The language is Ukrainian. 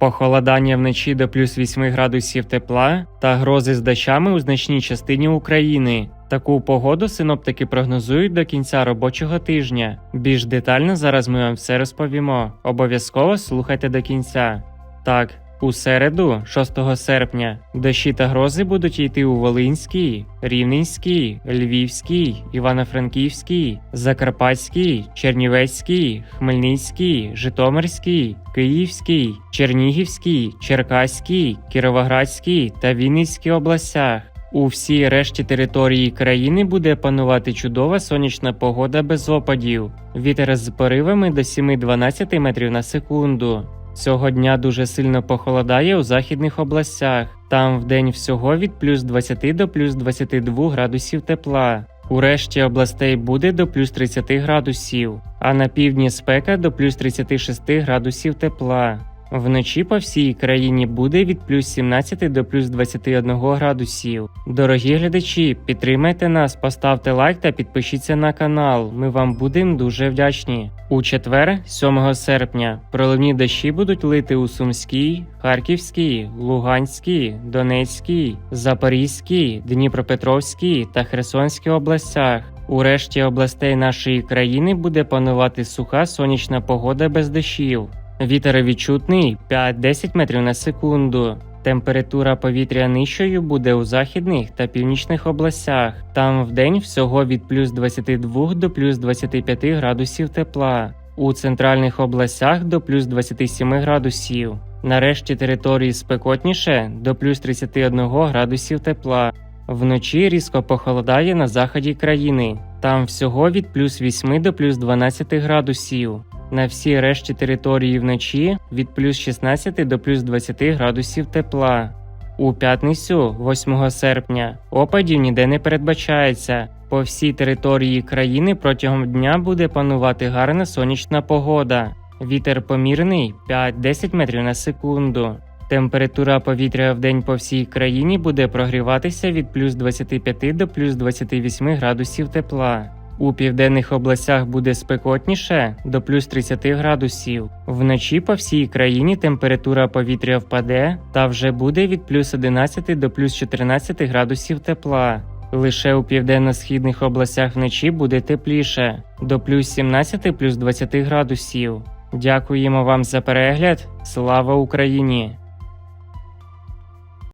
похолодання вночі до плюс 8 градусів тепла та грози з дощами у значній частині України. Таку погоду синоптики прогнозують до кінця робочого тижня. Більш детально зараз ми вам все розповімо. Обов'язково слухайте до кінця. Так, у середу, 6 серпня, дощі та грози будуть йти у Волинській, Рівненській, Львівській, Івано-Франківській, Закарпатській, Чернівецькій, Хмельницькій, Житомирській, Київській, Чернігівській, Черкаській, Кіровоградській та Вінницькій областях. У всій решті території країни буде панувати чудова сонячна погода без опадів. Вітер з поривами до 7-12 метрів на секунду. Цього дня дуже сильно похолодає у західних областях. Там вдень всього від плюс 20 до плюс 22 градусів тепла. У решті областей буде до плюс 30 градусів, а на півдні спека до плюс 36 градусів тепла. Вночі по всій країні буде від плюс 17 до плюс 21 градусів. Дорогі глядачі, підтримайте нас, поставте лайк та підпишіться на канал. Ми вам будемо дуже вдячні. У четвер, 7 серпня, проливні дощі будуть лити у Сумській, Харківській, Луганській, Донецькій, Запорізькій, Дніпропетровській та Херсонській областях. У решті областей нашої країни буде панувати суха сонячна погода без дощів. Вітер відчутний 5-10 метрів на секунду. Температура повітря нижчою буде у західних та північних областях. Там вдень всього від плюс 22 до плюс 25 градусів тепла. У центральних областях до плюс 27 градусів. Нарешті території спекотніше до плюс 31 градусів тепла. Вночі різко похолодає на заході країни. Там всього від плюс 8 до плюс 12 градусів. На всій решті території вночі від плюс 16 до плюс 20 градусів тепла. У п'ятницю, 8 серпня, опадів ніде не передбачається. По всій території країни протягом дня буде панувати гарна сонячна погода. Вітер помірний 5-10 метрів на секунду. Температура повітря в день по всій країні буде прогріватися від плюс 25 до плюс 28 градусів тепла. У південних областях буде спекотніше до плюс 30 градусів. Вночі по всій країні температура повітря впаде та вже буде від плюс 11 до плюс 14 градусів тепла. Лише у південно-східних областях вночі буде тепліше до плюс 17 плюс 20 градусів. Дякуємо вам за перегляд. Слава Україні!